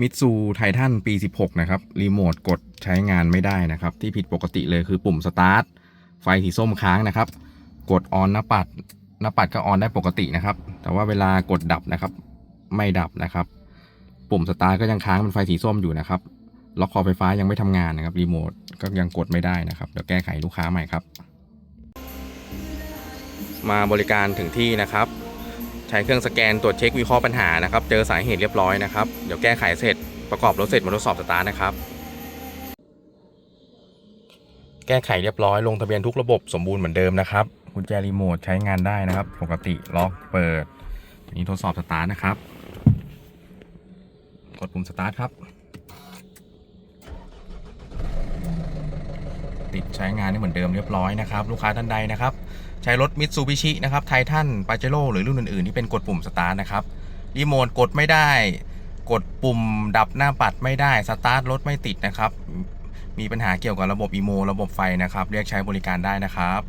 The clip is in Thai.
มิตซูไททันปี 16 นะครับ รีโมทกดใช้งานไม่ได้นะครับ ที่ผิดปกติเลยคือปุ่มสตาร์ทไฟสีส้มค้างนะครับ กดออนหน้าปัดหน้าปัดก็ออนได้ปกตินะครับ แต่ว่าเวลากดดับนะครับ ไม่ดับนะครับ ปุ่มสตาร์ทก็ยังค้างเป็นไฟสีส้มอยู่นะครับ ล็อกคอไฟฟ้ายังไม่ทำงานนะครับ รีโมทก็ยังกดไม่ได้นะครับ เดี๋ยวแก้ไขลูกค้าใหม่ครับ มาบริการถึงที่นะครับ ใช้เครื่องสแกนตรวจเช็ควิเคราะห์ปัญหานะครับ เจอสาเหตุเรียบร้อยนะครับ เดี๋ยวแก้ไขเสร็จประกอบรถเสร็จมาทดสอบสตาร์ทนะครับ แก้ไขเรียบร้อยลงทะเบียนทุกระบบสมบูรณ์เหมือนเดิมนะครับกุญแจรีโมทใช้งานได้นะครับ ปกติล็อกเปิดนี่ทดสอบสตาร์ทนะครับ กดปุ่มสตาร์ทครับ ติดใช้งานได้เหมือนเดิมเรียบร้อยนะครับ ลูกค้าท่านใดนะครับ ใช้รถมิตซูบิชินะครับไททันปาเจโร่หรือรุ่นอื่นๆ ที่เป็นกดปุ่มสตาร์ทนะครับรีโมทกดไม่ได้ กดปุ่มดับหน้าปัดไม่ได้สตาร์ทรถไม่ติดนะครับ มีปัญหาเกี่ยวกับระบบอีโม ระบบไฟนะครับ เรียกใช้บริการได้นะครับ